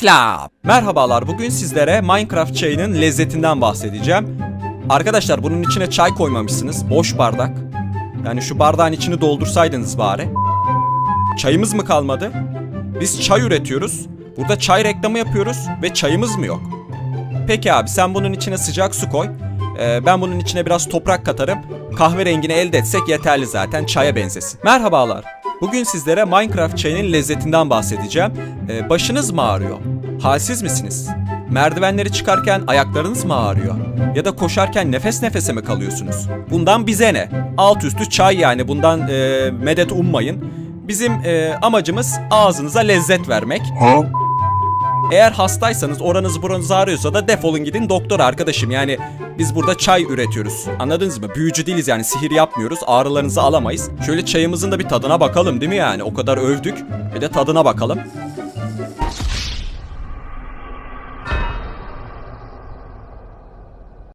Reklam. Merhabalar bugün sizlere Minecraft çayının lezzetinden bahsedeceğim. Arkadaşlar bunun içine çay koymamışsınız. Boş bardak. Yani şu bardağın içini doldursaydınız bari. Çayımız mı kalmadı? Biz çay üretiyoruz. Burada çay reklamı yapıyoruz ve çayımız mı yok? Peki abi sen bunun içine sıcak su koy. Ee, ben bunun içine biraz toprak katarım. Kahverengini elde etsek yeterli zaten çaya benzesin. Merhabalar. Bugün sizlere Minecraft çayının lezzetinden bahsedeceğim. Ee, başınız mı ağrıyor? Halsiz misiniz? Merdivenleri çıkarken ayaklarınız mı ağrıyor? Ya da koşarken nefes nefese mi kalıyorsunuz? Bundan bize ne? Alt üstü çay yani bundan e, medet ummayın. Bizim e, amacımız ağzınıza lezzet vermek. Eğer hastaysanız oranız buranız ağrıyorsa da defolun gidin doktor arkadaşım. Yani biz burada çay üretiyoruz. Anladınız mı? Büyücü değiliz yani sihir yapmıyoruz. Ağrılarınızı alamayız. Şöyle çayımızın da bir tadına bakalım değil mi yani? O kadar övdük. Bir de tadına bakalım.